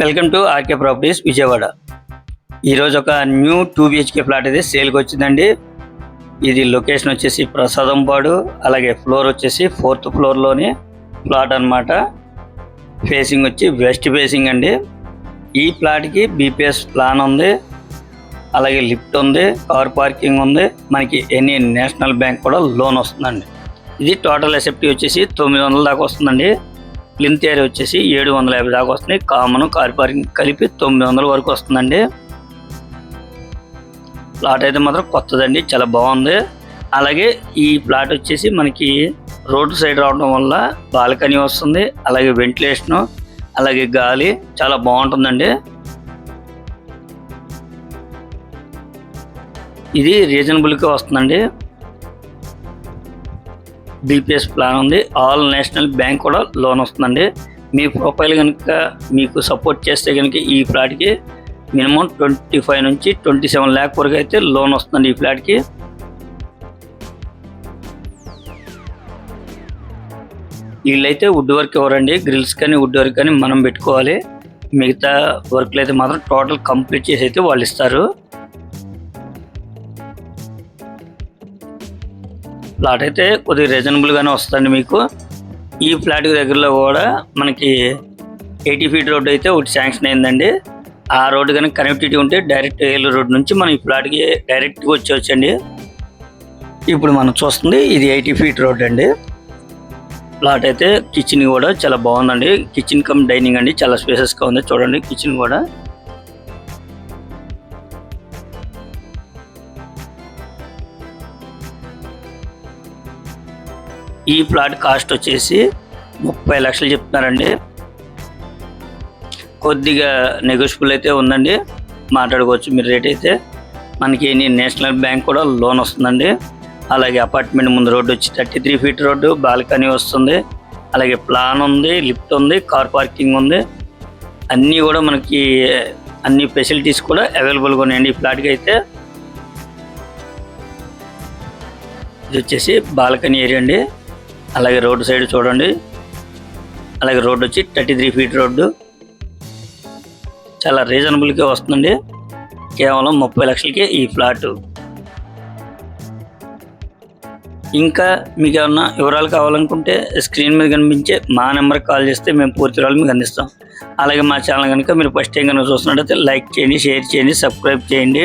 Welcome to RK properties Vijayawada. ఈరోజు ఒక new two BHK flat అయితే సేల్కి వచ్చిందండి. ఇది లొకేషన్ వచ్చేసి ప్రసాదంపాడు అలాగే ఫ్లోర్ వచ్చేసి ఫోర్త్ ఫ్లోర్లోని ఫ్లాట్ అన్నమాట. ఫేసింగ్ వచ్చి వెస్ట్ ఫేసింగ్ అండి. ఈ ఫ్లాట్కి బీపీఎస్ ప్లాన్ ఉంది. అలాగే లిఫ్ట్ ఉంది కార్ పార్కింగ్ ఉంది. మనకి ఎనీ నేషనల్ బ్యాంక్ కూడా లోన్ వస్తుందండి. ఇది టోటల్ ఎసెప్టీ వచ్చేసి తొమ్మిది వందల దాకా వస్తుందండి. ప్లింత్ ఏరియా వచ్చేసి ఏడు వందల యాభై దాకా వస్తుంది. కామన్ కార్ పార్కింగ్ కలిపి తొమ్మిది వందల వరకు వస్తుందండి. ప్లాట్ అయితే మాత్రం కొత్తదండి చాలా బాగుంది. అలాగే ఈ ప్లాట్ వచ్చేసి మనకి రోడ్డు సైడ్ రావడం వల్ల బాల్కనీ వస్తుంది అలాగే వెంటిలేషను అలాగే గాలి చాలా బాగుంటుందండి. ఇది రీజనబుల్గా వస్తుందండి. బీపీఎస్ ప్లాన్ ఉంది. ఆల్ నేషనల్ బ్యాంక్ కూడా లోన్ వస్తుందండి. మీ ప్రొఫైల్ కనుక మీకు సపోర్ట్ చేస్తే కనుక ఈ ఫ్లాట్కి మినిమం ట్వంటీ ఫైవ్ నుంచి ట్వంటీ సెవెన్ ల్యాక్ వరకు అయితే లోన్ వస్తుందండి ఈ ఫ్లాట్కి. వీళ్ళైతే వుడ్ వర్క్ ఇవ్వరండి గ్రిల్స్ కానీ వుడ్ వర్క్ కానీ మనం పెట్టుకోవాలి. మిగతా వర్క్లు అయితే మాత్రం టోటల్ కంప్లీట్ చేసి అయితే వాళ్ళు ఇస్తారు. ప్లాట్ అయితే కొద్దిగా రీజనబుల్గానే వస్తుంది మీకు. ఈ ఫ్లాట్ దగ్గరలో కూడా మనకి ఎయిటీ ఫీట్ రోడ్ అయితే ఒకటి శాంక్షన్ అయిందండి. ఆ రోడ్డు కనుక కనెక్టివిటీ ఉంటే డైరెక్ట్ ఏలూరు రోడ్ నుంచి మనం ఈ ఫ్లాట్కి డైరెక్ట్గా వచ్చేవచ్చండి ఇప్పుడు మనం చూస్తుంది ఇది ఎయిటీ ఫీట్ రోడ్ అండి. ప్లాట్ అయితే కిచెన్ కూడా చాలా బాగుందండి. కిచెన్ కమ్ డైనింగ్ అండి చాలా స్పేసెస్గా ఉంది. చూడండి కిచెన్ కూడా. ఈ ప్లాట్ కాస్ట్ వచ్చేసి ముప్పై లక్షలు చెప్తున్నారండి. కొద్దిగా నెగోషియబుల్ అయితే ఉందండి. మాట్లాడుకోవచ్చు మీరు రేట్ అయితే. మనకి నేషనల్ బ్యాంక్ కూడా లోన్ వస్తుందండి. అలాగే అపార్ట్మెంట్ ముందు రోడ్డు వచ్చి thirty three feet road balcony వస్తుంది. అలాగే ప్లాన్ ఉంది లిఫ్ట్ ఉంది కార్ పార్కింగ్ ఉంది. అన్నీ కూడా మనకి అన్ని ఫెసిలిటీస్ కూడా అవైలబుల్గా ఉన్నాయండి ఈ ఫ్లాట్కి అయితే. ఇది వచ్చేసి బాల్కనీ ఏరియా అండి. అలాగే రోడ్డు సైడ్ చూడండి. అలాగే రోడ్డు వచ్చి థర్టీ త్రీ ఫీట్ రోడ్డు. చాలా రీజనబుల్గా వస్తుందండి. కేవలం ముప్పై లక్షలకే ఈ ఫ్లాట్. ఇంకా మీకు ఏమన్నా వివరాలు కావాలనుకుంటే స్క్రీన్ మీద కనిపించే మా నెంబర్కి కాల్ చేస్తే మేము పూర్తి వివరాలు మీకు అందిస్తాం. అలాగే మా ఛానల్ కనుక మీరు ఫస్ట్ టైం కనుక చూస్తున్నట్టయితే లైక్ చేయండి షేర్ చేయండి సబ్స్క్రైబ్ చేయండి.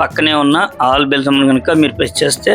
పక్కనే ఉన్న ఆల్ బెల్ సమ్మని కనుక మీరు ప్రెస్ చేస్తే